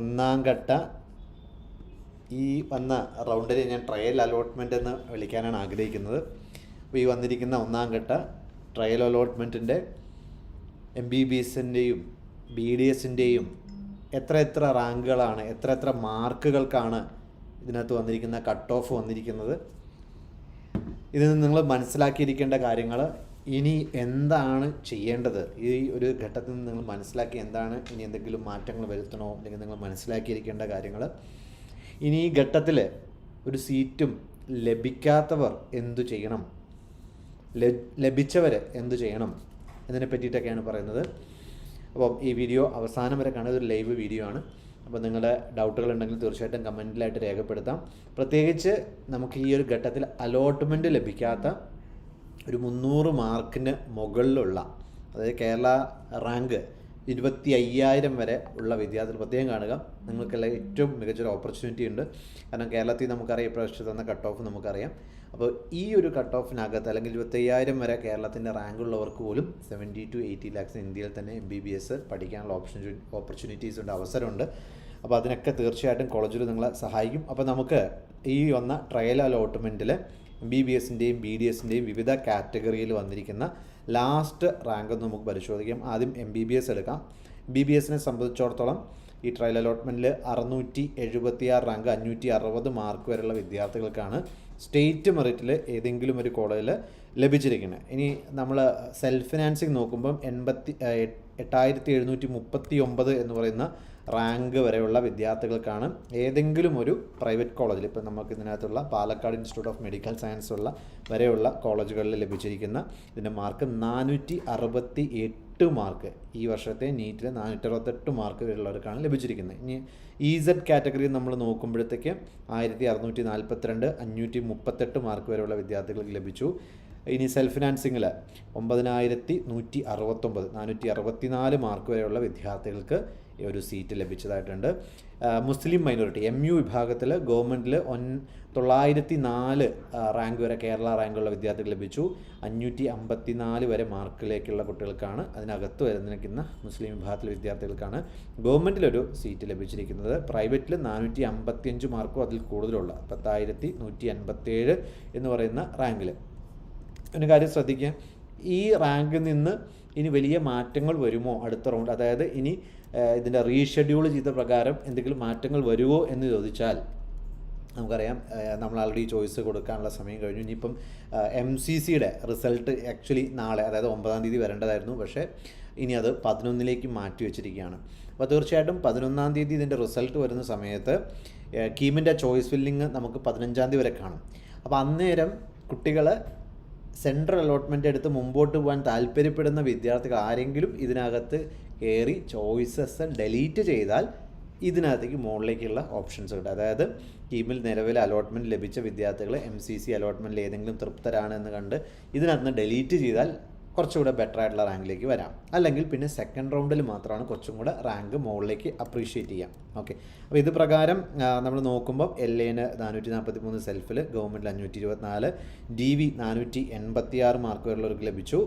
ഒന്നാം ഘട്ട ഈ വന്ന റൗണ്ടിനെ ഞാൻ ട്രയൽ അലോട്ട്മെന്റ് എന്ന് വിളിക്കാനാണ് ആഗ്രഹിക്കുന്നത്. അപ്പോൾ ഈ വന്നിരിക്കുന്ന ഒന്നാം ഘട്ട ട്രയൽ അലോട്ട്മെന്റിന്റെ എം ബി ബി എസിന്റെയും ബി ഡി എസിന്റെയും എത്ര എത്ര റാങ്കുകളാണ് എത്ര എത്ര മാർക്കുകൾക്കാണ് ഇതിനകത്ത് വന്നിരിക്കുന്ന കട്ട് ഓഫ് വന്നിരിക്കുന്നത്. ഇതിൽ നിന്ന് നിങ്ങൾ മനസ്സിലാക്കിയിരിക്കേണ്ട കാര്യങ്ങൾ ഇനി എന്താണ് ചെയ്യേണ്ടത്? ഈ ഒരു ഘട്ടത്തിൽ നിന്ന് നിങ്ങൾ മനസ്സിലാക്കി എന്താണ് ഇനി എന്തെങ്കിലും മാറ്റങ്ങൾ വരുത്തണോ? അല്ലെങ്കിൽ നിങ്ങൾ മനസ്സിലാക്കിയിരിക്കേണ്ട കാര്യങ്ങൾ. ഇനി ഈ ഘട്ടത്തിൽ ഒരു സീറ്റും ലഭിക്കാത്തവർ എന്തു ചെയ്യണം? ലഭിച്ചവർ എന്തു ചെയ്യണം? എന്നതിനെ പറ്റിയിട്ടൊക്കെയാണ് പറയുന്നത്. അപ്പം ഈ വീഡിയോ അവസാനം വരെ കാണുന്നത് ഒരു ലൈവ് വീഡിയോ ആണ്. അപ്പോൾ നിങ്ങളുടെ ഡൗട്ടുകൾ ഉണ്ടെങ്കിൽ തീർച്ചയായിട്ടും കമന്റിലായിട്ട് രേഖപ്പെടുത്താം. പ്രത്യേകിച്ച് നമുക്ക് ഈ ഒരു ഘട്ടത്തിൽ അലോട്ട്മെന്റ് ലഭിക്കാത്ത ഒരു മുന്നൂറ് മാർക്കിന് മുകളിലുള്ള അതായത് കേരള റാങ്ക് ഇരുപത്തി അയ്യായിരം വരെ ഉള്ള വിദ്യാർത്ഥികൾ പ്രത്യേകം കാണുക. നിങ്ങൾക്കെല്ലാം ഏറ്റവും മികച്ചൊരു ഓപ്പർച്യൂണിറ്റി ഉണ്ട്. കാരണം കേരളത്തിൽ നമുക്കറിയാം ഇപ്രാവശ്യം തന്ന കട്ട് ഓഫ് നമുക്കറിയാം. അപ്പോൾ ഈ ഒരു കട്ട് ഓഫിനകത്ത് അല്ലെങ്കിൽ ഇരുപത്തയ്യായിരം വരെ കേരളത്തിന്റെ റാങ്ക് ഉള്ളവർക്ക് പോലും സെവന്റി ടു എയ്റ്റി ലാക്സ് ഇന്ത്യയിൽ തന്നെ എം ബി ബി എസ് പഠിക്കാനുള്ള ഓപ്ഷൻ ഓപ്പർച്യൂണിറ്റീസ് ഉണ്ട് അവസരമുണ്ട്. അപ്പോൾ അതിനൊക്കെ തീർച്ചയായിട്ടും കോളേജിൽ നിങ്ങളെ സഹായിക്കും. അപ്പോൾ നമുക്ക് ഈ വന്ന ട്രയൽ അലോട്ട്മെന്റിൽ ബി ബി എസിന്റെയും ബി ഡി എസിന്റെയും വിവിധ കാറ്റഗറിയിൽ വന്നിരിക്കുന്ന ലാസ്റ്റ് റാങ്ക് നമുക്ക് പരിശോധിക്കാം. ആദ്യം എം ബി ബി എസ് എടുക്കാം. ബി ബി എസിനെ സംബന്ധിച്ചിടത്തോളം ഈ ട്രയൽ അലോട്ട്മെന്റിൽ അറുന്നൂറ്റി എഴുപത്തിയാറ് റാങ്ക് അഞ്ഞൂറ്റി അറുപത് മാർക്ക് വരെയുള്ള വിദ്യാർത്ഥികൾക്കാണ് സ്റ്റേറ്റ് മെറിറ്റിൽ ഏതെങ്കിലും ഒരു കോളേജിൽ ലഭിച്ചിരിക്കുന്നത്. ഇനി നമ്മൾ സെൽഫ് ഫിനാൻസിങ് നോക്കുമ്പം എൺപത്തി എട്ടായിരത്തി എഴുന്നൂറ്റി മുപ്പത്തി ഒമ്പത് എന്ന് പറയുന്ന റാങ്ക് വരെയുള്ള വിദ്യാർത്ഥികൾക്കാണ് ഏതെങ്കിലും ഒരു പ്രൈവറ്റ് കോളേജിൽ ഇപ്പോൾ നമുക്ക് ഇതിനകത്തുള്ള Palakkad institute of medical science ഉള്ള വരെയുള്ള കോളേജുകളിൽ ലഭിച്ചിരിക്കുന്ന ഇതിന്റെ മാർക്ക് നാനൂറ്റി അറുപത്തി എട്ട് മാർക്ക് ഈ വർഷത്തെ നീറ്റിൽ നാനൂറ്റി അറുപത്തെട്ട് മാർക്ക് വരെയുള്ളവർക്കാണ് ലഭിച്ചിരിക്കുന്നത്. ഇനി ഇ സെഡ് കാറ്റഗറി നമ്മൾ നോക്കുമ്പോഴത്തേക്ക് ആയിരത്തി അറുന്നൂറ്റി നാൽപ്പത്തിരണ്ട് അഞ്ഞൂറ്റി മുപ്പത്തെട്ട് മാർക്ക് വരെയുള്ള വിദ്യാർത്ഥികൾക്ക് ലഭിച്ചു. ഇനി സെൽഫ് ഫിനാൻസിങ്ങിൽ ഒമ്പതിനായിരത്തി നൂറ്റി അറുപത്തൊമ്പത് നാനൂറ്റി അറുപത്തിനാല് മാർക്ക് വരെയുള്ള വിദ്യാർത്ഥികൾക്ക് ഒരു സീറ്റ് ലഭിച്ചതായിട്ടുണ്ട്. മുസ്ലിം മൈനോറിറ്റി എം യു വിഭാഗത്തിൽ ഗവൺമെന്റിൽ ഒൻ തൊള്ളായിരത്തി നാല് റാങ്ക് വരെ കേരള റാങ്കുള്ള വിദ്യാർത്ഥികൾ ലഭിച്ചു. അഞ്ഞൂറ്റി അമ്പത്തി നാല് വരെ മാർക്കിലേക്കുള്ള കുട്ടികൾക്കാണ് അതിനകത്ത് വരുന്നിരിക്കുന്ന മുസ്ലിം വിഭാഗത്തിലെ വിദ്യാർത്ഥികൾക്കാണ് ഗവൺമെന്റിലൊരു സീറ്റ് ലഭിച്ചിരിക്കുന്നത്. പ്രൈവറ്റിൽ നാനൂറ്റി അമ്പത്തിയഞ്ച് മാർക്കോ അതിൽ കൂടുതലുള്ള പത്തായിരത്തി നൂറ്റി അൻപത്തേഴ് എന്ന് പറയുന്ന റാങ്കിൽ ഒരു കാര്യം ശ്രദ്ധിക്കുക ഈ റാങ്കിൽ നിന്ന് ഇനി വലിയ മാറ്റങ്ങൾ വരുമോ അടുത്ത റൗണ്ട് അതായത് ഇനി ഇതിന്റെ റീഷെഡ്യൂൾ ചെയ്ത പ്രകാരം എന്തെങ്കിലും മാറ്റങ്ങൾ വരുമോ എന്ന് ചോദിച്ചാൽ നമുക്കറിയാം നമ്മൾ ആൾറെഡി ചോയ്സ് കൊടുക്കാനുള്ള സമയം കഴിഞ്ഞു. ഇനിയിപ്പം എം സി സിയുടെ റിസൾട്ട് ആക്ച്വലി നാളെ അതായത് ഒമ്പതാം തീയതി വരേണ്ടതായിരുന്നു. പക്ഷേ ഇനി അത് പതിനൊന്നിലേക്ക് മാറ്റി വെച്ചിരിക്കുകയാണ്. അപ്പോൾ തീർച്ചയായിട്ടും പതിനൊന്നാം തീയതി ഇതിന്റെ റിസൾട്ട് വരുന്ന സമയത്ത് കീമിന്റെ ചോയ്സ് ഫില്ലിങ് നമുക്ക് പതിനഞ്ചാം തീയതി വരെ കാണും. അപ്പോൾ അന്നേരം കുട്ടികൾ സെൻട്രൽ അലോട്ട്മെന്റ് എടുത്ത് മുമ്പോട്ട് പോകാൻ താല്പര്യപ്പെടുന്ന വിദ്യാർത്ഥികൾ ആരെങ്കിലും ഇതിനകത്ത് കയറി ചോയ്സസ് ഡെലീറ്റ് ചെയ്താൽ ഇതിനകത്തേക്ക് മുകളിലേക്കുള്ള ഓപ്ഷൻസ് ഉണ്ട്. അതായത് ടീമിൽ നിലവിൽ അലോട്ട്മെന്റ് ലഭിച്ച വിദ്യാർത്ഥികളെ എം സി സി അലോട്ട്മെന്റിൽ ഏതെങ്കിലും തൃപ്തരാണ് എന്ന് കണ്ട് ഇതിനകത്ത് ഡിലീറ്റ് ചെയ്താൽ കുറച്ചുകൂടെ ബെറ്റർ ആയിട്ടുള്ള റാങ്കിലേക്ക് വരാം. അല്ലെങ്കിൽ പിന്നെ സെക്കൻഡ് റൗണ്ടിൽ മാത്രമാണ് കുറച്ചും കൂടെ റാങ്ക് മുകളിലേക്ക് അപ്രീഷിയേറ്റ് ചെയ്യാം. ഓക്കെ അപ്പോൾ ഇത് പ്രകാരം നമ്മൾ നോക്കുമ്പോൾ എൽ എന് നാനൂറ്റി നാൽപ്പത്തി മൂന്ന് സെൽഫിൽ ഗവൺമെന്റിൽ അഞ്ഞൂറ്റി ഇരുപത്തിനാല് ഡി വി നാനൂറ്റി എൺപത്തി ആറ് മാർക്ക് വരെയുള്ളവർക്ക് ലഭിച്ചു.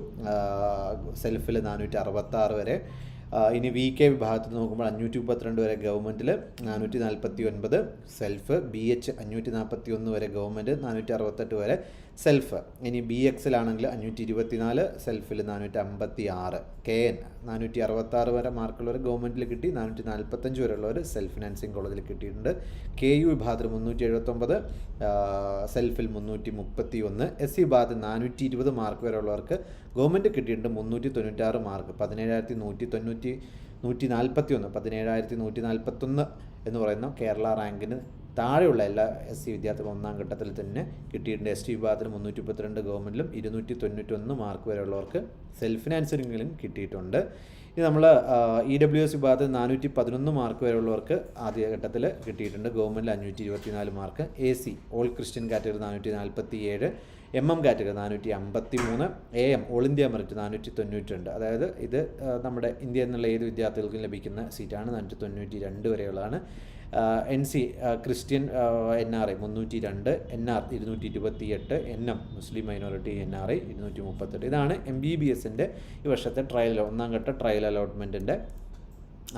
സെൽഫിൽ നാനൂറ്റി അറുപത്താറ് വരെ. ആ, ഇനി വി കെ വിഭാഗത്തിൽ നോക്കുമ്പോൾ അഞ്ഞൂറ്റി മുപ്പത്തിരണ്ട് വരെ ഗവൺമെന്റിൽ നാനൂറ്റി നാൽപ്പത്തി ഒൻപത് സെൽഫ് ബി എച്ച് അഞ്ഞൂറ്റി നാൽപ്പത്തി ഒന്ന് വരെ ഗവൺമെന്റ് നാനൂറ്റി അറുപത്തെട്ട് വരെ സെൽഫ്. ഇനി ബി എക്സിലാണെങ്കിൽ അഞ്ഞൂറ്റി ഇരുപത്തിനാല് സെൽഫിൽ നാനൂറ്റി അമ്പത്തി ആറ് കെ എൻ നാനൂറ്റി അറുപത്താറ് വരെ മാർക്കുള്ളവർ ഗവൺമെന്റിൽ കിട്ടി നാനൂറ്റി നാൽപ്പത്തഞ്ച് വരെയുള്ളവർ സെൽഫ് ഫിനാൻസിങ് കോളേജിൽ കിട്ടിയിട്ടുണ്ട്. കെ യു വിഭാഗത്തിൽ മുന്നൂറ്റി എഴുപത്തൊമ്പത് സെൽഫിൽ മുന്നൂറ്റി മുപ്പത്തി ഒന്ന് എസ് സി വിഭാഗത്തിൽ നാനൂറ്റി ഇരുപത് മാർക്ക് വരെയുള്ളവർക്ക് ഗവൺമെന്റ് കിട്ടിയിട്ടുണ്ട് മുന്നൂറ്റി തൊണ്ണൂറ്റാറ് മാർക്ക്. പതിനേഴായിരത്തി നൂറ്റി തൊണ്ണൂറ്റി നൂറ്റി നാൽപ്പത്തി ഒന്ന് പതിനേഴായിരത്തി നൂറ്റി നാൽപ്പത്തൊന്ന് എന്ന് പറയുന്ന കേരള റാങ്കിന് താഴെയുള്ള എല്ലാ എസ് സി വിദ്യാർത്ഥികളും ഒന്നാം ഘട്ടത്തിൽ തന്നെ കിട്ടിയിട്ടുണ്ട്. എസ് ടി വിഭാഗത്തിൽ മുന്നൂറ്റി മുപ്പത്തിരണ്ട് ഗവൺമെന്റിലും ഇരുന്നൂറ്റി തൊണ്ണൂറ്റൊന്ന് മാർക്ക് വരെയുള്ളവർക്ക് സെൽഫ് ഫിനാൻസിങ്ങിലും കിട്ടിയിട്ടുണ്ട്. ഇത് നമ്മൾ ഇ ഡബ്ല്യു എസ് വിഭാഗത്തിൽ നാനൂറ്റി പതിനൊന്ന് മാർക്ക് വരെയുള്ളവർക്ക് ആദ്യ ഘട്ടത്തിൽ കിട്ടിയിട്ടുണ്ട്. ഗവൺമെന്റിൽ അഞ്ഞൂറ്റി ഇരുപത്തിനാല് mark. A C all Christian category നാനൂറ്റി നാൽപ്പത്തി ഏഴ് എം എം കാറ്റഗറി നാനൂറ്റി അമ്പത്തി മൂന്ന് A M all India merit നാനൂറ്റി തൊണ്ണൂറ്റി രണ്ട് അതായത് ഇത് നമ്മുടെ ഇന്ത്യ എന്നുള്ള ഏത് വിദ്യാർത്ഥികൾക്കും ലഭിക്കുന്ന സീറ്റാണ്. നാനൂറ്റി തൊണ്ണൂറ്റി രണ്ട് വരെയുള്ളതാണ്. N C Christian N R I മുന്നൂറ്റി രണ്ട് എൻ ആർ ഇരുന്നൂറ്റി ഇരുപത്തി എട്ട് N M Muslim minority N R I ഇരുന്നൂറ്റി മുപ്പത്തെട്ട് ഇതാണ് എം ബി ബി എസിന്റെ ഈ വർഷത്തെ ട്രയൽ ഒന്നാം ഘട്ട ട്രയൽ അലോട്ട്മെന്റിന്റെ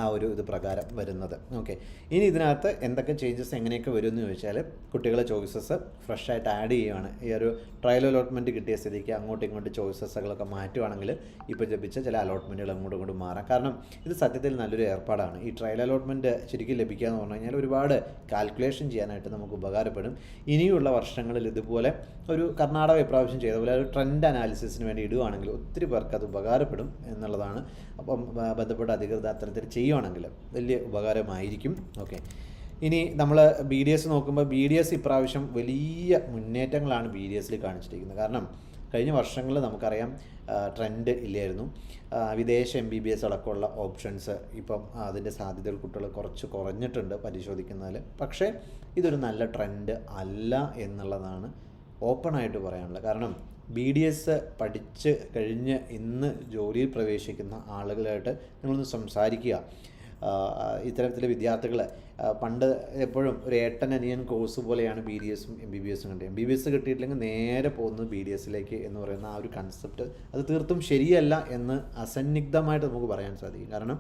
ആ ഒരു ഇത് പ്രകാരം വരുന്നത്. ഓക്കെ ഇനി ഇതിനകത്ത് എന്തൊക്കെ ചേഞ്ചസ് എങ്ങനെയൊക്കെ വരും എന്ന് ചോദിച്ചാൽ കുട്ടികളെ ചോയ്സസ് ഫ്രഷ് ആയിട്ട് ആഡ് ചെയ്യുകയാണ് ഈ ഒരു ട്രയൽ അലോട്ട്മെന്റ് കിട്ടിയ സ്ഥിതിക്ക് അങ്ങോട്ടും ഇങ്ങോട്ടും ചോയ്സസുകളൊക്കെ മാറ്റുവാണെങ്കിൽ ഇപ്പോൾ ജപിച്ച ചില അലോട്ട്മെന്റുകൾ അങ്ങോട്ടും ഇങ്ങോട്ടും മാറാം. കാരണം ഇത് സത്യത്തിൽ നല്ലൊരു ഏർപ്പാടാണ്. ഈ ട്രയൽ അലോട്ട്മെന്റ് ശരിക്കും ലഭിക്കുക എന്ന് പറഞ്ഞു കഴിഞ്ഞാൽ ഒരുപാട് കാൽക്കുലേഷൻ ചെയ്യാനായിട്ട് നമുക്ക് ഉപകാരപ്പെടും. ഇനിയുള്ള വർഷങ്ങളിൽ ഇതുപോലെ ഒരു കർണാടക ഇപ്രാവശ്യം ചെയ്ത പോലെ ഒരു ട്രെൻഡ് അനാലിസിസിന് വേണ്ടി ഇടുവാണെങ്കിൽ ഒത്തിരി പേർക്ക് അത് ഉപകാരപ്പെടും എന്നുള്ളതാണ്. അപ്പം ബന്ധപ്പെട്ട അധികൃതർ അത്തരത്തിൽ ചെയ്യുവാണെങ്കിൽ വലിയ ഉപകാരമായിരിക്കും. ഓക്കെ ഇനി നമ്മൾ ബി ഡി എസ് നോക്കുമ്പോൾ ബി ഡി എസ് ഇപ്രാവശ്യം വലിയ മുന്നേറ്റങ്ങളാണ് ബി ഡി എസിൽ കാണിച്ചിരിക്കുന്നത്. കാരണം കഴിഞ്ഞ വർഷങ്ങളിൽ നമുക്കറിയാം ട്രെൻഡ് ഇല്ലായിരുന്നു. വിദേശ എം ബി ബി എസ് അടക്കമുള്ള ഓപ്ഷൻസ് ഇപ്പം അതിന്റെ സാധ്യതകൾ കുട്ടികൾ കുറച്ച് കുറഞ്ഞിട്ടുണ്ട് പരിശോധിക്കുന്നതിൽ പക്ഷേ ഇതൊരു നല്ല ട്രെൻഡ് അല്ല എന്നുള്ളതാണ് ഓപ്പണായിട്ട് പറയാനുള്ളത്. കാരണം ബി ഡി എസ് പഠിച്ച് കഴിഞ്ഞ് ഇന്ന് ജോലിയിൽ പ്രവേശിക്കുന്ന ആളുകളായിട്ട് നിങ്ങളൊന്ന് സംസാരിക്കുക. ഇത്തരത്തിലെ വിദ്യാർത്ഥികൾ പണ്ട് എപ്പോഴും ഒരു ഏട്ടൻ അനിയൻ കോഴ്സ് പോലെയാണ് ബി ഡി എസും എം ബി ബി എസും കണ്ടത്. എം ബി ബി എസ് കിട്ടിയിട്ടില്ലെങ്കിൽ നേരെ പോകുന്നത് ബി ഡി എസിലേക്ക് എന്ന് പറയുന്ന ആ ഒരു കൺസെപ്റ്റ് അത് തീർത്തും ശരിയല്ല എന്ന് അസന്നിഗ്ധമായിട്ട് നമുക്ക് പറയാൻ സാധിക്കും. കാരണം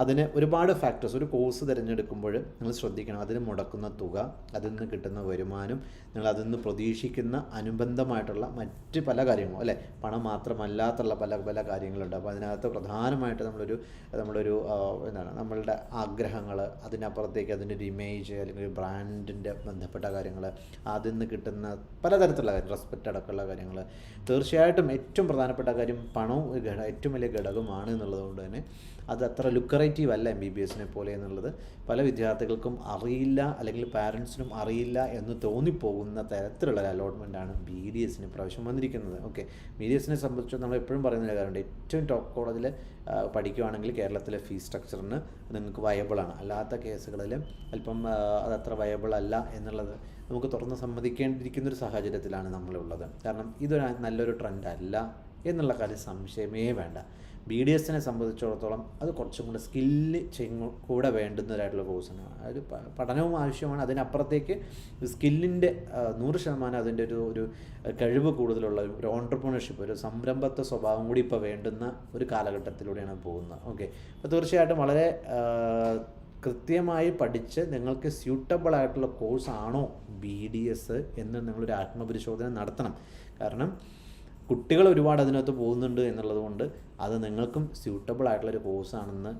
അതിന് ഒരുപാട് ഫാക്ടേഴ്സ് ഒരു കോഴ്സ് തിരഞ്ഞെടുക്കുമ്പോൾ നിങ്ങൾ ശ്രദ്ധിക്കണം. അതിന് മുടക്കുന്ന തുക അതിൽ നിന്ന് കിട്ടുന്ന വരുമാനം നിങ്ങൾ അതിൽ നിന്ന് പ്രതീക്ഷിക്കുന്ന അനുബന്ധമായിട്ടുള്ള മറ്റ് പല കാര്യങ്ങളും അല്ലേ? പണം മാത്രമല്ലാത്തുള്ള പല പല കാര്യങ്ങളുണ്ട്. അപ്പോൾ അതിനകത്ത് പ്രധാനമായിട്ട് നമ്മളൊരു നമ്മളൊരു എന്താണ് നമ്മളുടെ ആഗ്രഹങ്ങൾ അതിനപ്പുറത്തേക്ക് അതിന്റെ ഒരു ഇമേജ് അല്ലെങ്കിൽ ഒരു ബ്രാൻഡിന്റെ ബന്ധപ്പെട്ട കാര്യങ്ങൾ അതിൽ നിന്ന് കിട്ടുന്ന പലതരത്തിലുള്ള കാര്യം റെസ്പെക്റ്റ് അടക്കമുള്ള കാര്യങ്ങൾ. തീർച്ചയായിട്ടും ഏറ്റവും പ്രധാനപ്പെട്ട കാര്യം പണവും ഏറ്റവും വലിയ ഘടകമാണ് എന്നുള്ളതുകൊണ്ട് തന്നെ അത് അത്ര ലുക്കറേറ്റീവ് അല്ല എം ബി ബി എസിനെ പോലെ എന്നുള്ളത്. പല വിദ്യാർത്ഥികൾക്കും അറിയില്ല അല്ലെങ്കിൽ പാരൻസിനും അറിയില്ല എന്ന് തോന്നിപ്പോകുന്ന തരത്തിലുള്ള ഒരു അലോട്ട്മെന്റാണ് ബി ഡി എസിന് പ്രാവശ്യം വന്നിരിക്കുന്നത്. ഓക്കെ ബി ഡി എസിനെ സംബന്ധിച്ച് നമ്മൾ എപ്പോഴും പറയുന്ന കാര്യമുണ്ട് ഏറ്റവും ടോപ്പ് കോളേജിൽ പഠിക്കുകയാണെങ്കിൽ കേരളത്തിലെ ഫീസ് സ്ട്രക്ചറിന് നിങ്ങൾക്ക് വയബിൾ ആണ്. അല്ലാത്ത കേസുകളിൽ അല്പം അതത്ര വയബിൾ അല്ല എന്നുള്ളത് നമുക്ക് തുറന്ന് സമ്മതിക്കേണ്ടിയിരിക്കുന്ന ഒരു സാഹചര്യത്തിലാണ് നമ്മളുള്ളത് കാരണം ഇതൊരു നല്ലൊരു ട്രെൻഡ് അല്ല എന്നുള്ള കാര്യം സംശയമേ വേണ്ട. ബി ഡി എസിനെ സംബന്ധിച്ചിടത്തോളം അത് കുറച്ചും കൂടെ സ്കില്ല് കൂടെ വേണ്ടുന്നതായിട്ടുള്ള കോഴ്സാണ് അതായത് പഠനവും ആവശ്യമാണ്. അതിനപ്പുറത്തേക്ക് സ്കില്ലിന്റെ നൂറ് ശതമാനം അതിന്റെ ഒരു ഒരു കഴിവ് കൂടുതലുള്ള ഒരു ഓൺടർപ്രണർഷിപ്പ് ഒരു സംരംഭത്വ സ്വഭാവം കൂടി ഇപ്പോൾ വേണ്ടുന്ന ഒരു കാലഘട്ടത്തിലൂടെയാണ് പോകുന്നത്. ഓക്കെ അപ്പോൾ തീർച്ചയായിട്ടും വളരെ കൃത്യമായി പഠിച്ച് നിങ്ങൾക്ക് സ്യൂട്ടബിൾ ആയിട്ടുള്ള കോഴ്സാണോ ബി ഡി എസ് എന്ന് നിങ്ങളൊരു ആത്മപരിശോധന നടത്തണം. കാരണം കുട്ടികൾ ഒരുപാട് അതിനകത്ത് പോകുന്നുണ്ട് എന്നുള്ളത് കൊണ്ട് അത് നിങ്ങൾക്കും സ്യൂട്ടബിൾ ആയിട്ടുള്ളൊരു കോഴ്സാണെന്ന്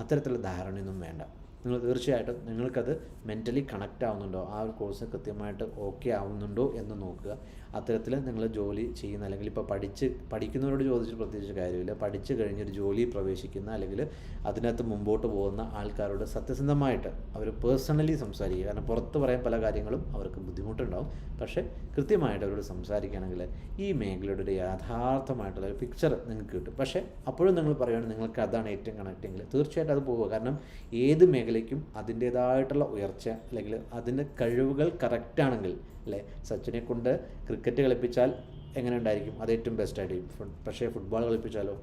അത്തരത്തിലുള്ള ധാരണയൊന്നും വേണ്ട. നിങ്ങൾ തീർച്ചയായിട്ടും നിങ്ങൾക്കത് മെന്റലി കണക്റ്റ് ആവുന്നുണ്ടോ? ആ ഒരു കോഴ്സ് കൃത്യമായിട്ട് ഓക്കെ ആവുന്നുണ്ടോ എന്ന് നോക്കുക. അത്തരത്തിൽ നിങ്ങൾ ജോലി ചെയ്യുന്ന അല്ലെങ്കിൽ ഇപ്പോൾ പഠിച്ച് പഠിക്കുന്നവരോട് ചോദിച്ചിട്ട് പ്രത്യേകിച്ച് കാര്യമില്ല. പഠിച്ച് കഴിഞ്ഞൊരു ജോലിയിൽ പ്രവേശിക്കുന്ന അല്ലെങ്കിൽ അതിനകത്ത് മുമ്പോട്ട് പോകുന്ന ആൾക്കാരോട് സത്യസന്ധമായിട്ട് അവർ പേഴ്സണലി സംസാരിക്കുക. കാരണം പുറത്ത് പറയാൻ പല കാര്യങ്ങളും അവർക്ക് ബുദ്ധിമുട്ടുണ്ടാവും. പക്ഷേ കൃത്യമായിട്ട് അവരോട് സംസാരിക്കുകയാണെങ്കിൽ ഈ മേഖലയുടെ ഒരു യാഥാർത്ഥമായിട്ടുള്ള ഒരു പിക്ചർ നിങ്ങൾക്ക് കിട്ടും. പക്ഷേ അപ്പോഴും നിങ്ങൾ പറയുകയാണെങ്കിൽ നിങ്ങൾക്ക് അതാണ് ഏറ്റവും കണക്റ്റെങ്കിൽ തീർച്ചയായിട്ടും അത് പോവുക കാരണം ഏത് മേഖലയ്ക്കും അതിന്റേതായിട്ടുള്ള ഉയർച്ച അല്ലെങ്കിൽ അതിന്റെ കഴിവുകൾ കറക്റ്റ് ആണെങ്കിൽ അല്ലേ? സച്ചിനെ കൊണ്ട് ക്രിക്കറ്റ് കളിപ്പിച്ചാൽ എങ്ങനെ ഉണ്ടായിരിക്കും? അത് ഏറ്റവും ബെസ്റ്റ് ആയിരിക്കും പക്ഷേ ഫുട്ബോൾ കളിപ്പിച്ചാലോ?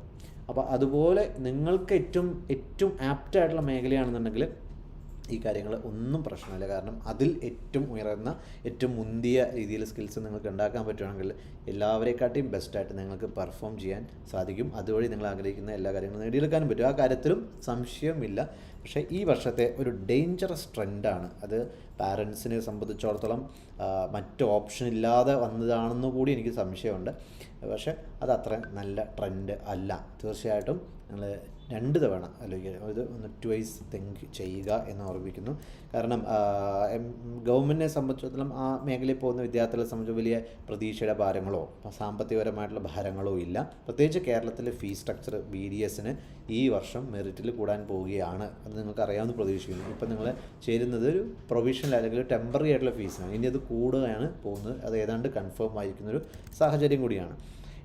അപ്പോൾ അതുപോലെ നിങ്ങൾക്ക് ഏറ്റവും ഏറ്റവും ആപ്റ്റായിട്ടുള്ള മേഖലയാണെന്നുണ്ടെങ്കിൽ ഈ കാര്യങ്ങൾ ഒന്നും പ്രശ്നമില്ല. കാരണം അതിൽ ഏറ്റവും ഉയർന്ന ഏറ്റവും മുന്തിയ രീതിയിൽ സ്കിൽസ് നിങ്ങൾക്ക് ഉണ്ടാക്കാൻ പറ്റുകയാണെങ്കിൽ എല്ലാവരെക്കാട്ടിയും ബെസ്റ്റായിട്ട് നിങ്ങൾക്ക് പെർഫോം ചെയ്യാൻ സാധിക്കും. അതുവഴി നിങ്ങൾ ആഗ്രഹിക്കുന്ന എല്ലാ കാര്യങ്ങളും നേടിയെടുക്കാനും പറ്റും. ആ കാര്യത്തിലും സംശയമില്ല. പക്ഷേ ഈ വർഷത്തെ ഒരു ഡേഞ്ചറസ് ട്രെൻഡാണ് അത് പാരൻസിനെ സംബന്ധിച്ചിടത്തോളം മറ്റ് ഓപ്ഷൻ ഇല്ലാതെ വന്നതാണെന്ന് കൂടി എനിക്ക് സംശയമുണ്ട്. പക്ഷേ അത് അത്ര നല്ല ട്രെൻഡ് അല്ല. തീർച്ചയായിട്ടും നിങ്ങൾ രണ്ട് തവണ അല്ലെങ്കിൽ ഇത് ഒന്ന് ട്വൈസ് തിങ്ക് ചെയ്യുക എന്ന് ഓർമ്മിക്കുന്നു. കാരണം ഗവൺമെന്റിനെ സംബന്ധിച്ചിടത്തോളം ആ മേഖലയിൽ പോകുന്ന വിദ്യാർത്ഥികളെ സംബന്ധിച്ച് വലിയ പ്രതീക്ഷയുടെ ഭാരങ്ങളോ സാമ്പത്തികപരമായിട്ടുള്ള ഭാരങ്ങളോ ഇല്ല. പ്രത്യേകിച്ച് കേരളത്തിലെ ഫീസ് സ്ട്രക്ചർ ബി ഡി എസിന് ഈ വർഷം മെറിറ്റിൽ കൂടാൻ പോവുകയാണ് അത് നിങ്ങൾക്ക് അറിയാമെന്ന് പ്രതീക്ഷിക്കുന്നു. ഇപ്പം നിങ്ങൾ ചേരുന്നത് ഒരു പ്രൊവിഷണൽ അല്ലെങ്കിൽ ടെമ്പററി ആയിട്ടുള്ള ഫീസാണ് ഇനി അത് കൂടുകയാണ് പോകുന്നത്. അത് ഏതാണ്ട് കൺഫേം ആയിരിക്കുന്നൊരു സാഹചര്യം കൂടിയാണ്.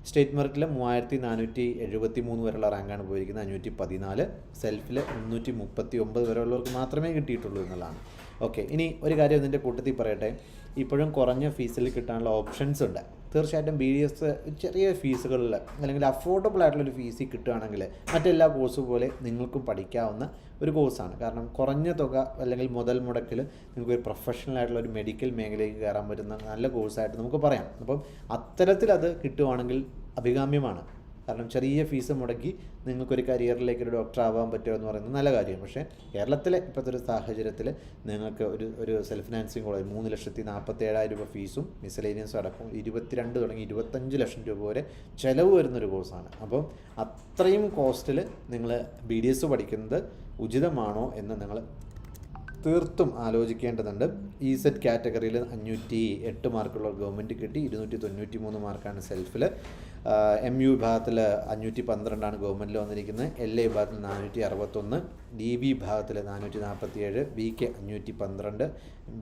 സ്റ്റേറ്റ് മെറിറ്റിൽ മൂവായിരത്തി നാനൂറ്റി എഴുപത്തി മൂന്ന് വരെയുള്ള റാങ്കാണ് പോയിരിക്കുന്നത്. അഞ്ഞൂറ്റി പതിനാല് സെൽഫിൽ മുന്നൂറ്റി മുപ്പത്തി ഒമ്പത് വരെയുള്ളവർക്ക് മാത്രമേ കിട്ടിയിട്ടുള്ളൂ എന്നുള്ളതാണ്. ഓക്കെ ഇനി ഒരു കാര്യം ഇതിന്റെ കൂട്ടത്തിൽ പറയട്ടെ. ഇപ്പോഴും കുറഞ്ഞ ഫീസിൽ കിട്ടാനുള്ള ഓപ്ഷൻസ് ഉണ്ട്. തീർച്ചയായിട്ടും ബി ഡി എസ് ചെറിയ ഫീസുകളിൽ അല്ലെങ്കിൽ അഫോർഡബിൾ ആയിട്ടുള്ള ഒരു ഫീസിൽ കിട്ടുകയാണെങ്കിൽ മറ്റെല്ലാ കോഴ്സ് പോലെ നിങ്ങൾക്കും പഠിക്കാവുന്ന ഒരു കോഴ്സാണ് കാരണം കുറഞ്ഞ തുക അല്ലെങ്കിൽ മുതൽ മുടക്കിൽ നിങ്ങൾക്ക് ഒരു പ്രൊഫഷണൽ ആയിട്ടുള്ള ഒരു മെഡിക്കൽ മേഖലയിലേക്ക് കയറാൻ പറ്റുന്ന നല്ല കോഴ്സായിട്ട് നമുക്ക് പറയാം. അപ്പം അത്തരത്തിൽ അത് കിട്ടുവാണെങ്കിൽ അഭികാമ്യമാണ്. കാരണം ചെറിയ ഫീസ് മുടക്കി നിങ്ങൾക്കൊരു കരിയറിലേക്ക് ഒരു ഡോക്ടർ ആവാൻ പറ്റുമോ എന്ന് പറയുന്നത് നല്ല കാര്യമാണ് പക്ഷേ കേരളത്തിലെ ഇപ്പോഴത്തെ ഒരു സാഹചര്യത്തിൽ നിങ്ങൾക്ക് ഒരു ഒരു സെൽഫ് ഫിനാൻസിങ് കോളേജ് മൂന്ന് ലക്ഷത്തി നാൽപ്പത്തി ഏഴായിരം രൂപ ഫീസും മിസലേനിയൻസും അടക്കം ഇരുപത്തിരണ്ട് തുടങ്ങി ഇരുപത്തഞ്ച് ലക്ഷം രൂപ വരെ ചിലവ് വരുന്നൊരു കോഴ്സാണ് അപ്പം അത്രയും കോസ്റ്റിൽ നിങ്ങൾ ബി ഡി എസ് പഠിക്കുന്നത് ഉചിതമാണോ എന്ന് നിങ്ങൾ തീർത്തും ആലോചിക്കേണ്ടതുണ്ട്. ഇ സെറ്റ് കാറ്റഗറിയിൽ അഞ്ഞൂറ്റി എട്ട് മാർക്കുള്ള ഗവൺമെന്റ് കിട്ടി ഇരുന്നൂറ്റി തൊണ്ണൂറ്റി മൂന്ന് മാർക്കാണ് സെൽഫിൽ എം യു വിഭാഗത്തിൽ അഞ്ഞൂറ്റി പന്ത്രണ്ടാണ് ഗവൺമെന്റിൽ വന്നിരിക്കുന്നത്. എൽ എ വിഭാഗത്തിൽ നാനൂറ്റി അറുപത്തൊന്ന് ഡി ബി വിഭാഗത്തിൽ നാനൂറ്റി നാൽപ്പത്തി ഏഴ് ബി കെ അഞ്ഞൂറ്റി പന്ത്രണ്ട്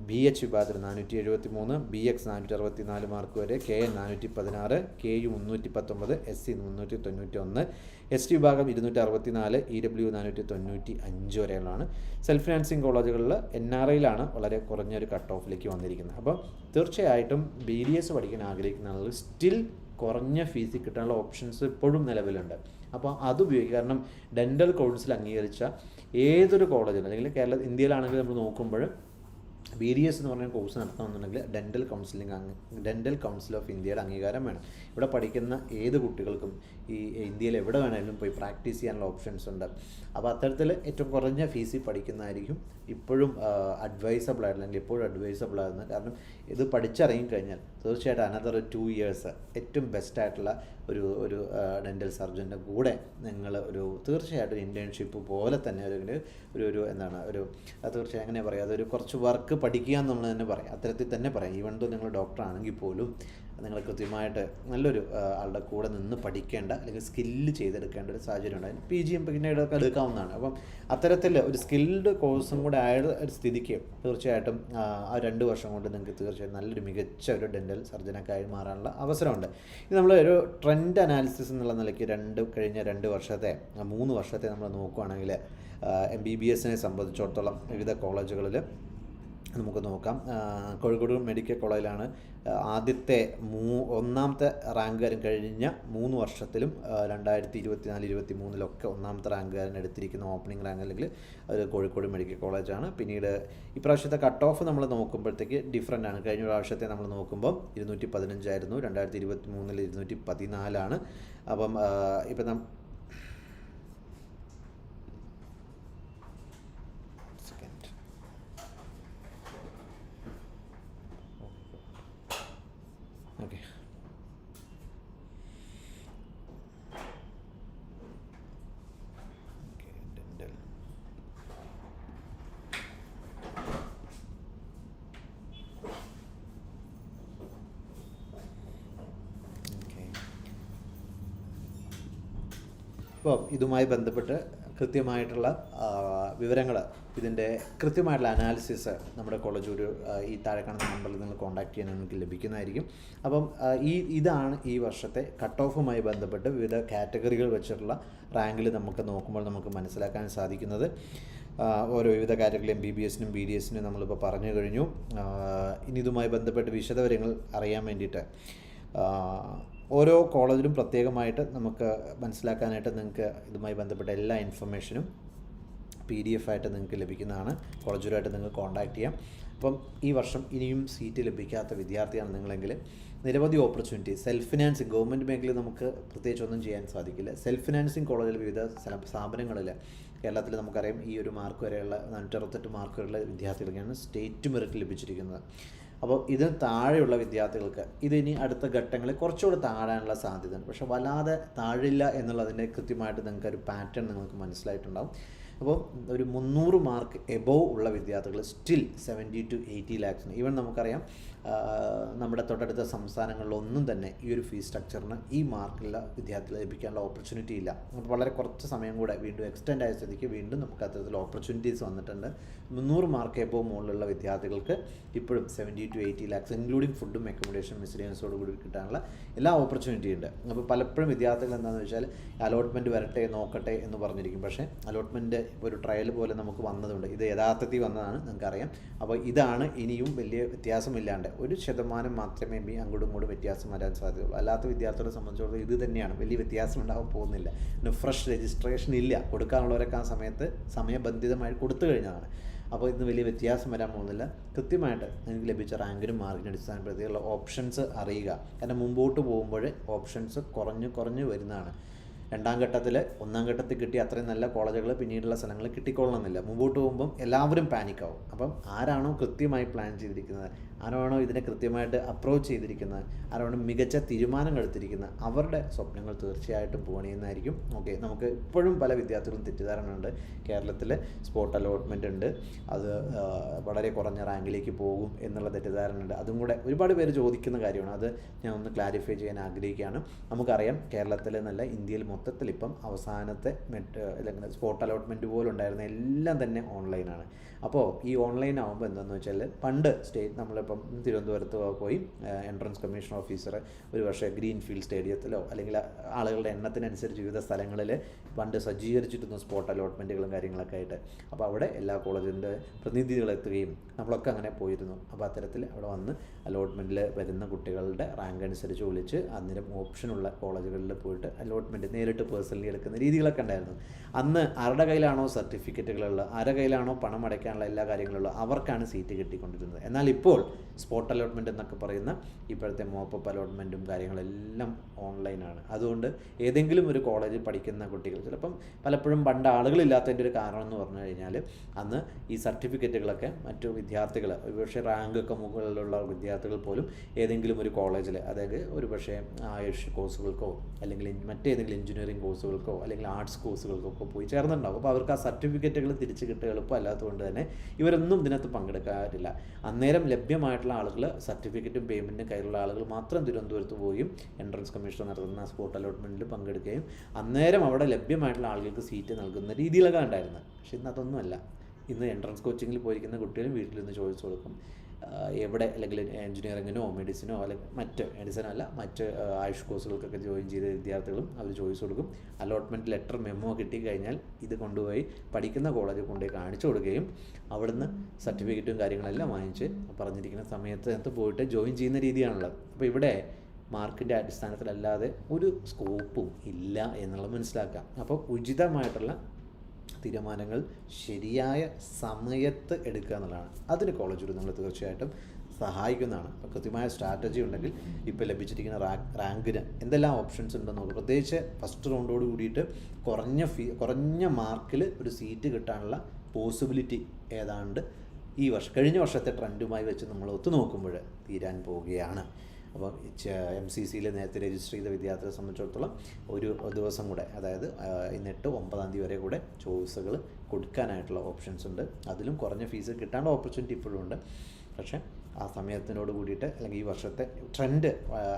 ബി എച്ച് വിഭാഗത്തിൽ നാനൂറ്റി എഴുപത്തി മൂന്ന് ബി എക്സ് നാനൂറ്റി അറുപത്തി നാല് മാർക്ക് വരെ കെ എൻ നാനൂറ്റി പതിനാറ് കെ യു മുന്നൂറ്റി പത്തൊമ്പത് എസ് സി മുന്നൂറ്റി തൊണ്ണൂറ്റി ഒന്ന് എസ് ടി വിഭാഗം ഇരുന്നൂറ്റി അറുപത്തി നാല് ഇ ഡബ്ല്യു നാനൂറ്റി തൊണ്ണൂറ്റി അഞ്ച് വരെയുള്ളതാണ് സെൽഫ് ഫിനാൻസിങ് കോളേജുകളിൽ എൻ ആർ ഐയിലാണ് വളരെ കുറഞ്ഞൊരു കട്ട് ഓഫിലേക്ക് വന്നിരിക്കുന്നത്. അപ്പോൾ തീർച്ചയായിട്ടും ബി ഡി എസ് പഠിക്കാൻ ആഗ്രഹിക്കുന്ന ആളുകൾ സ്റ്റിൽ കുറഞ്ഞ ഫീസിൽ കിട്ടാനുള്ള ഓപ്ഷൻസ് ഇപ്പോഴും നിലവിലുണ്ട്. അപ്പോൾ അത് ഉപയോഗിക്കുക. കാരണം ഡെന്റൽ കൗൺസിൽ അംഗീകരിച്ച ഏതൊരു കോളേജിലും അല്ലെങ്കിൽ കേരള ഇന്ത്യയിലാണെങ്കിൽ നമ്മൾ നോക്കുമ്പോൾ ബി ഡി എസ് എന്ന് പറഞ്ഞ കോഴ്സ് നടത്തണമെന്നുണ്ടെങ്കിൽ ഡെന്റൽ കൗൺസിലിംഗ് അംഗ ഡെന്റൽ കൗൺസിൽ ഓഫ് ഇന്ത്യയുടെ അംഗീകാരം വേണം. ഇവിടെ പഠിക്കുന്ന ഏത് കുട്ടികൾക്കും ഈ ഇന്ത്യയിൽ എവിടെ വേണമെങ്കിലും പോയി പ്രാക്ടീസ് ചെയ്യാനുള്ള ഓപ്ഷൻസ് ഉണ്ട്. അപ്പോൾ അത്തരത്തിൽ ഏറ്റവും കുറഞ്ഞ ഫീസിൽ പഠിക്കുന്നതായിരിക്കും ഇപ്പോഴും അഡ്വൈസബിൾ ആയിട്ടുള്ള അല്ലെങ്കിൽ എപ്പോഴും അഡ്വൈസബിൾ ആകുന്നത്. കാരണം ഇത് പഠിച്ചിറങ്ങി കഴിഞ്ഞാൽ തീർച്ചയായിട്ടും അനദർ ടു ഇയേഴ്സ് ഏറ്റവും ബെസ്റ്റ് ആയിട്ടുള്ള ഒരു ഒരു ഡെന്റൽ സർജന്റെ കൂടെ നിങ്ങൾ ഒരു തീർച്ചയായിട്ടും ഇന്റേൺഷിപ്പ് പോലെ തന്നെ ഒരു ഒരു ഒരു എന്താണ് ഒരു തീർച്ചയായും എങ്ങനെ പറയുക അതൊരു കുറച്ച് വർക്ക് പഠിക്കുക എന്ന് നമ്മൾ തന്നെ പറയാം. അത്തരത്തിൽ തന്നെ പറയാം. ഈവൻ ദോ നിങ്ങൾ ഡോക്ടർ ആണെങ്കിൽ പോലും നിങ്ങൾ കൃത്യമായിട്ട് നല്ലൊരു ആളുടെ കൂടെ നിന്ന് പഠിക്കേണ്ട അല്ലെങ്കിൽ സ്കില്ല് ചെയ്തെടുക്കേണ്ട ഒരു സാഹചര്യം ഉണ്ടായിരുന്നു പി ജിയും പിന്നീട് എടുക്കാവുന്നതാണ്. അപ്പം അത്തരത്തിൽ ഒരു സ്കിൽഡ് കോഴ്സും കൂടെ ആയ ഒരു സ്ഥിതിക്ക് തീർച്ചയായിട്ടും ആ രണ്ട് വർഷം കൊണ്ട് നിങ്ങൾക്ക് തീർച്ചയായും നല്ലൊരു മികച്ച ഒരു ഡെന്റൽ സർജനൊക്കെ ആയി മാറാനുള്ള അവസരമുണ്ട്. ഇത് നമ്മൾ ഒരു ട്രെൻഡ് അനാലിസിസ് എന്നുള്ള നിലയ്ക്ക് രണ്ട് കഴിഞ്ഞ രണ്ട് വർഷത്തെ മൂന്ന് വർഷത്തെ നമ്മൾ നോക്കുകയാണെങ്കിൽ എം ബി ബി എസിനെ സംബന്ധിച്ചിടത്തോളം വിവിധ കോളേജുകളിൽ നമുക്ക് നോക്കാം. കോഴിക്കോട് മെഡിക്കൽ കോളേജിലാണ് ആദ്യത്തെ മൂ ഒന്നാമത്തെ റാങ്കുകാരൻ കഴിഞ്ഞ മൂന്ന് വർഷത്തിലും രണ്ടായിരത്തി ഇരുപത്തി നാല് ഇരുപത്തി മൂന്നിലൊക്കെ ഒന്നാമത്തെ റാങ്കുകാരൻ എടുത്തിരിക്കുന്ന ഓപ്പണിംഗ് റാങ്ക് അല്ലെങ്കിൽ അത് കോഴിക്കോട് മെഡിക്കൽ കോളേജാണ്. പിന്നീട് ഇപ്രാവശ്യത്തെ കട്ട് ഓഫ് നമ്മൾ നോക്കുമ്പോഴത്തേക്ക് ഡിഫറെന്റ് ആണ്. കഴിഞ്ഞ പ്രാവശ്യത്തെ നമ്മൾ നോക്കുമ്പോൾ ഇരുന്നൂറ്റി പതിനഞ്ചായിരുന്നു രണ്ടായിരത്തി ഇരുപത്തി മൂന്നിൽ ഇരുന്നൂറ്റി പതിനാലാണ്. അപ്പം ഇപ്പം നം സെക്കൻഡ് ഓക്കെ ഡെന്റൽ ഓക്കെ അപ്പോൾ ഇതുമായി ബന്ധപ്പെട്ട് കൃത്യമായിട്ടുള്ള വിവരങ്ങൾ ഇതിന്റെ കൃത്യമായിട്ടുള്ള അനാലിസിസ് നമ്മുടെ കോളേജ് ഒരു ഈ താഴെ കാണുന്ന നമ്പറിൽ നിങ്ങൾ കോൺടാക്ട് ചെയ്യാൻ നിങ്ങൾക്ക് ലഭിക്കുന്നതായിരിക്കും. അപ്പം ഈ ഇതാണ് ഈ വർഷത്തെ കട്ട് ഓഫുമായി ബന്ധപ്പെട്ട് വിവിധ കാറ്റഗറികൾ വെച്ചിട്ടുള്ള റാങ്കിൽ നമുക്ക് നോക്കുമ്പോൾ നമുക്ക് മനസ്സിലാക്കാൻ സാധിക്കുന്നത്. ഓരോ വിവിധ കാറ്റഗറിയിലും ബി ബി എസിനും ബി ഡി എസിനും നമ്മളിപ്പോൾ പറഞ്ഞു കഴിഞ്ഞു. ഇനി ഇതുമായി ബന്ധപ്പെട്ട് വിശദവിവരങ്ങൾ അറിയാൻ വേണ്ടിയിട്ട് ഓരോ കോളേജിലും പ്രത്യേകമായിട്ട് നമുക്ക് മനസ്സിലാക്കാനായിട്ട് നിങ്ങൾക്ക് ഇതുമായി ബന്ധപ്പെട്ട എല്ലാ ഇൻഫർമേഷനും പി ഡി എഫ് ആയിട്ട് നിങ്ങൾക്ക് ലഭിക്കുന്നതാണ്. കോളേജുമായിട്ട് നിങ്ങൾ കോൺടാക്ട് ചെയ്യാം. അപ്പം ഈ വർഷം ഇനിയും സീറ്റ് ലഭിക്കാത്ത വിദ്യാർത്ഥിയാണ് നിങ്ങളെങ്കിൽ നിരവധി ഓപ്പർച്യൂണിറ്റി സെൽഫ് ഫിനാൻസിങ് ഗവൺമെന്റ് മേഖലയിൽ നമുക്ക് പ്രത്യേകിച്ച് ഒന്നും ചെയ്യാൻ സാധിക്കില്ല. സെൽഫ് ഫിനാൻസിങ് കോളേജിൽ വിവിധ സ്ഥാപനങ്ങളിൽ കേരളത്തിൽ നമുക്കറിയാം ഈ ഒരു മാർക്ക് വരെയുള്ള നാനൂറ്ററുപത്തെട്ട് മാർക്ക് വരെയുള്ള വിദ്യാർത്ഥികൾക്കാണ് സ്റ്റേറ്റ് മെറിറ്റ് ലഭിച്ചിരിക്കുന്നത്. അപ്പോൾ ഇതിന് താഴെയുള്ള വിദ്യാർത്ഥികൾക്ക് ഇതിനി അടുത്ത ഘട്ടങ്ങളിൽ കുറച്ചുകൂടി താഴാനുള്ള സാധ്യതയുണ്ട്. പക്ഷേ വല്ലാതെ താഴില്ല എന്നുള്ളതിന്റെ കൃത്യമായിട്ട് നിങ്ങൾക്ക് ഒരു പാറ്റേൺ നിങ്ങൾക്ക് മനസ്സിലായിട്ടുണ്ടാവും. അപ്പോൾ ഒരു മുന്നൂറ് മാർക്ക് എബോവ് ഉള്ള വിദ്യാർത്ഥികൾ സ്റ്റിൽ സെവന്റി ടു എയ്റ്റി ലാക്സിന് ഈവൻ നമുക്കറിയാം നമ്മുടെ തൊട്ടടുത്ത സംസ്ഥാനങ്ങളിലൊന്നും തന്നെ ഈ ഒരു ഫീസ് സ്ട്രക്ചറിന് ഈ മാർക്കുള്ള വിദ്യാർത്ഥികൾ ലഭിക്കാനുള്ള ഓപ്പർച്യൂണിറ്റി ഇല്ല. അപ്പോൾ വളരെ കുറച്ച് സമയം കൂടെ വീണ്ടും എക്സ്റ്റെൻഡ് ആയ സ്ഥിതിക്ക് വീണ്ടും നമുക്ക് അത്തരത്തിൽ ഓപ്പർച്യൂണിറ്റീസ് വന്നിട്ടുണ്ട്. മുന്നൂറ് മാർക്ക് എബോ മുകളിലുള്ള വിദ്യാർത്ഥികൾക്ക് ഇപ്പോഴും seventy two eighty lakhs including ഫുഡും അക്കോമഡേഷൻ മിസ്ലിയൻസോട് കൂടി കിട്ടാനുള്ള എല്ലാ ഓപ്പർച്യൂണിറ്റി ഉണ്ട്. അപ്പോൾ പലപ്പോഴും വിദ്യാർത്ഥികൾ എന്താണെന്ന് വെച്ചാൽ അലോട്ട്മെന്റ് വരട്ടെ നോക്കട്ടെ എന്ന് പറഞ്ഞിരിക്കും. പക്ഷേ അലോട്ട്മെന്റ് ഒരു ട്രയൽ പോലെ നമുക്ക് വന്നതുണ്ട്. ഇത് യഥാർത്ഥത്തിൽ വന്നതാണ് നമുക്കറിയാം അപ്പോൾ ഇതാണ് ഇനിയും വലിയ വ്യത്യാസമില്ലാണ്ട്. ഒരു ശതമാനം മാത്രമേ ബി അങ്ങോട്ടും ഇങ്ങോട്ടും വ്യത്യാസം വരാൻ സാധ്യതയുള്ളൂ. അല്ലാത്ത വിദ്യാർത്ഥികളെ സംബന്ധിച്ചിടത്തോളം ഇത് തന്നെയാണ്. വലിയ വ്യത്യാസം ഉണ്ടാകാൻ പോകുന്നില്ല. പിന്നെ ഫ്രഷ് രജിസ്ട്രേഷൻ ഇല്ല. കൊടുക്കാനുള്ളവരൊക്കെ ആ സമയത്ത് സമയബന്ധിതമായി കൊടുത്തു കഴിഞ്ഞതാണ്. അപ്പോൾ ഇന്ന് വലിയ വ്യത്യാസം വരാൻ പോകുന്നില്ല. കൃത്യമായിട്ട് എനിക്ക് ലഭിച്ച റാങ്കിനും മാർക്കിനും അടിസ്ഥാനപ്പെടുത്തിയുള്ള ഓപ്ഷൻസ് അറിയുക. കാരണം മുമ്പോട്ട് പോകുമ്പോൾ ഓപ്ഷൻസ് കുറഞ്ഞ് കുറഞ്ഞ് വരുന്നതാണ്. രണ്ടാം ഘട്ടത്തിൽ ഒന്നാം ഘട്ടത്തിൽ കിട്ടിയ അത്രയും നല്ല കോളേജുകൾ പിന്നീടുള്ള സ്ഥലങ്ങൾ കിട്ടിക്കൊള്ളണമെന്നില്ല. മുമ്പോട്ട് പോകുമ്പം എല്ലാവരും പാനിക്കാവും. അപ്പം ആരാണോ കൃത്യമായി പ്ലാൻ ചെയ്തിരിക്കുന്നത് ആരാണോ ഇതിനെ കൃത്യമായിട്ട് അപ്രോച്ച് ചെയ്തിരിക്കുന്നത് ആരാണോ മികച്ച തീരുമാനങ്ങൾ എടുത്തിരിക്കുന്നത് അവരുടെ സ്വപ്നങ്ങൾ തീർച്ചയായിട്ടും പോകണമെന്നായിരിക്കും ഓക്കെ നമുക്ക് ഇപ്പോഴും പല വിദ്യാർത്ഥികളും തെറ്റിദ്ധാരണയുണ്ട്. കേരളത്തിൽ സ്പോട്ട് അലോട്ട്മെന്റ് ഉണ്ട്. അത് വളരെ കുറഞ്ഞ റാങ്കിലേക്ക് പോകും എന്നുള്ള തെറ്റിദ്ധാരണയുണ്ട്. അതും കൂടെ ഒരുപാട് പേര് ചോദിക്കുന്ന കാര്യമാണ്. അത് ഞാൻ ഒന്ന് ക്ലാരിഫൈ ചെയ്യാൻ ആഗ്രഹിക്കുകയാണ്. നമുക്കറിയാം കേരളത്തിൽ നല്ല ഇന്ത്യയിൽ മൊത്തത്തിൽ ഇപ്പം അവസാനത്തെ മെറ്റ് അല്ലെങ്കിൽ സ്പോട്ട് അലോട്ട്മെന്റ് പോലും ഉണ്ടായിരുന്ന എല്ലാം തന്നെ ഓൺലൈനാണ് അപ്പോൾ ഈ ഓൺലൈൻ ആകുമ്പോൾ എന്താണെന്ന് വെച്ചാൽ പണ്ട് സ്റ്റേറ്റ് നമ്മളിപ്പം തിരുവനന്തപുരത്ത് പോയി എൻട്രൻസ് കമ്മീഷൻ ഓഫീസർ ഒരു പക്ഷേ ഗ്രീൻ ഫീൽഡ് സ്റ്റേഡിയത്തിലോ അല്ലെങ്കിൽ ആളുകളുടെ എണ്ണത്തിനനുസരിച്ച് വിവിധ സ്ഥലങ്ങളിൽ പണ്ട് സജ്ജീകരിച്ചിരുന്ന സ്പോട്ട് അലോട്ട്മെന്റുകളും കാര്യങ്ങളൊക്കെ ആയിട്ട്. അപ്പോൾ അവിടെ എല്ലാ കോളേജിന്റെ പ്രതിനിധികൾ എത്തുകയും നമ്മളൊക്കെ അങ്ങനെ പോയിരുന്നു. അപ്പോൾ അത്തരത്തിൽ അവിടെ വന്ന് അലോട്ട്മെന്റിൽ വരുന്ന കുട്ടികളുടെ റാങ്ക് അനുസരിച്ച് വിളിച്ച് അന്നേരം ഓപ്ഷനുള്ള കോളേജുകളിൽ പോയിട്ട് അലോട്ട്മെന്റ് നേരിട്ട് പേഴ്സണലി എടുക്കുന്ന രീതികളൊക്കെ ഉണ്ടായിരുന്നു. അന്ന് ആരുടെ കയ്യിലാണോ സർട്ടിഫിക്കറ്റുകളുള്ളത് ആരുടെ കയ്യിലാണോ പണം അടയ്ക്കാനുള്ള എല്ലാ കാര്യങ്ങളുള്ളത് അവർക്കാണ് സീറ്റ് കിട്ടിക്കൊണ്ടിരുന്നത്. എന്നാൽ ഇപ്പോൾ സ്പോട്ട് അലോട്ട്മെന്റ് എന്നൊക്കെ പറയുന്ന ഇപ്പോഴത്തെ മോപ്പപ്പ് അലോട്ട്മെന്റും കാര്യങ്ങളെല്ലാം ഓൺലൈനാണ് അതുകൊണ്ട് ഏതെങ്കിലും ഒരു കോളേജിൽ പഠിക്കുന്ന കുട്ടികൾ ചിലപ്പം പലപ്പോഴും പണ്ട് ആളുകളില്ലാത്തതിന്റെ ഒരു കാരണം എന്ന് പറഞ്ഞു കഴിഞ്ഞാൽ അന്ന് ഈ സർട്ടിഫിക്കറ്റുകളൊക്കെ മറ്റു വിദ്യാർത്ഥികൾ ഒരുപക്ഷെ റാങ്കൊക്കെ മുകളിലുള്ള വിദ്യാർത്ഥികൾ പോലും ഏതെങ്കിലും ഒരു കോളേജിൽ അതായത് ഒരുപക്ഷെ ആയുഷ് കോഴ്സുകൾക്കോ അല്ലെങ്കിൽ മറ്റേതെങ്കിലും എഞ്ചിനീയറിംഗ് കോഴ്സുകൾക്കോ അല്ലെങ്കിൽ ആർട്സ് കോഴ്സുകൾക്കോ ഒക്കെ പോയി ചേർന്നിട്ടുണ്ടാകും അപ്പോൾ അവർക്ക് ആ സർട്ടിഫിക്കറ്റുകൾ തിരിച്ച് കിട്ടുക എളുപ്പമല്ലാത്തതുകൊണ്ട് തന്നെ ഇവരൊന്നും ഇതിനകത്ത് പങ്കെടുക്കാറില്ല. അന്നേരം ലഭ്യമായിട്ടുള്ള ആളുകൾ സർട്ടിഫിക്കറ്റും പേയ്മെന്റും കയ്യിലുള്ള ആളുകൾ മാത്രം തിരുവനന്തപുരത്ത് പോയും എൻട്രൻസ് കമ്മീഷൻ നടത്തുന്ന സ്പോട്ട് അലോട്ട്മെന്റിൽ പങ്കെടുക്കുകയും അന്നേരം അവിടെ ലഭ്യമായിട്ടുള്ള ആളുകൾക്ക് സീറ്റ് നൽകുന്ന രീതിയിലൊക്കെ ഉണ്ടായിരുന്നത്. പക്ഷെ ഇന്ന് അതൊന്നുമല്ല. ഇന്ന് എൻട്രൻസ് കോച്ചിങ്ങിൽ പോയിരിക്കുന്ന കുട്ടികളും വീട്ടിൽ നിന്ന് ചോദിച്ചു കൊടുക്കും. എവിടെ അല്ലെങ്കിൽ എഞ്ചിനീയറിങ്ങിനോ മെഡിസിനോ അല്ലെങ്കിൽ മറ്റ് മെഡിസിനോ അല്ല മറ്റ് ആയുഷ് കോഴ്സുകൾക്കൊക്കെ ജോയിൻ ചെയ്ത വിദ്യാർത്ഥികളും അവർ ചോദിച്ചു കൊടുക്കും. അലോട്ട്മെന്റ് ലെറ്റർ മെമ്മോ കിട്ടിക്കഴിഞ്ഞാൽ ഇത് കൊണ്ടുപോയി പഠിക്കുന്ന കോളേജിൽ കൊണ്ടുപോയി കാണിച്ചു കൊടുക്കുകയും അവിടുന്ന് സർട്ടിഫിക്കറ്റും കാര്യങ്ങളെല്ലാം വാങ്ങിച്ച് പറഞ്ഞിരിക്കുന്ന സമയത്ത് പോയിട്ട് ജോയിൻ ചെയ്യുന്ന രീതിയാണുള്ളത്. അപ്പോൾ ഇവിടെ മാർക്കിന്റെ അടിസ്ഥാനത്തിലല്ലാതെ ഒരു സ്കോപ്പും ഇല്ല എന്നുള്ളത് മനസ്സിലാക്കാം. അപ്പോൾ ഉചിതമായിട്ടുള്ള തീരുമാനങ്ങൾ ശരിയായ സമയത്ത് എടുക്കുക എന്നുള്ളതാണ്. അതിന് കോളേജ് നമ്മൾ തീർച്ചയായിട്ടും സഹായിക്കുന്നതാണ്. അപ്പോൾ കൃത്യമായ സ്ട്രാറ്റജി ഉണ്ടെങ്കിൽ ഇപ്പോൾ ലഭിച്ചിരിക്കുന്ന റാങ്ക് റാങ്കിന് എന്തെല്ലാം ഓപ്ഷൻസ് ഉണ്ടെന്ന് നോക്കുക പ്രത്യേകിച്ച് ഫസ്റ്റ് റൗണ്ടോട് കൂടിയിട്ട് കുറഞ്ഞ ഫീ കുറഞ്ഞ മാർക്കിൽ ഒരു സീറ്റ് കിട്ടാനുള്ള പോസിബിലിറ്റി ഏതാണ്ട് ഈ വർഷം കഴിഞ്ഞ വർഷത്തെ ട്രെൻഡുമായി വെച്ച് നമ്മൾ ഒത്തു നോക്കുമ്പോൾ തീരാൻ പോവുകയാണ്. അപ്പോൾ എം സി സിയിൽ നേരത്തെ രജിസ്റ്റർ ചെയ്ത വിദ്യാർത്ഥികളെ സംബന്ധിച്ചിടത്തോളം ഒരു ദിവസം കൂടെ അതായത് ഇന്നിട്ട് ഒമ്പതാം തീയതി വരെ കൂടെ ചോയ്സുകൾ കൊടുക്കാനായിട്ടുള്ള ഓപ്ഷൻസ് ഉണ്ട്. അതിലും കുറഞ്ഞ ഫീസ് കിട്ടാനുള്ള ഓപ്പർച്യൂണിറ്റി ഇപ്പോഴും ഉണ്ട്. പക്ഷേ ആ സമയത്തിനോട് കൂടിയിട്ട് അല്ലെങ്കിൽ ഈ വർഷത്തെ ട്രെൻഡ്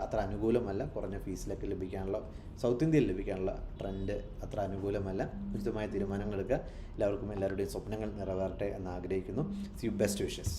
അത്ര അനുകൂലമല്ല. കുറഞ്ഞ ഫീസിലൊക്കെ ലഭിക്കാനുള്ള സൗത്ത് ഇന്ത്യയിൽ ലഭിക്കാനുള്ള ട്രെൻഡ് അത്ര അനുകൂലമല്ല. ഉചിതമായ തീരുമാനങ്ങൾ എടുക്കുക എല്ലാവർക്കും എല്ലാവരുടെയും സ്വപ്നങ്ങൾ നിറവേറട്ടെ എന്ന് ആഗ്രഹിക്കുന്നു. C best wishes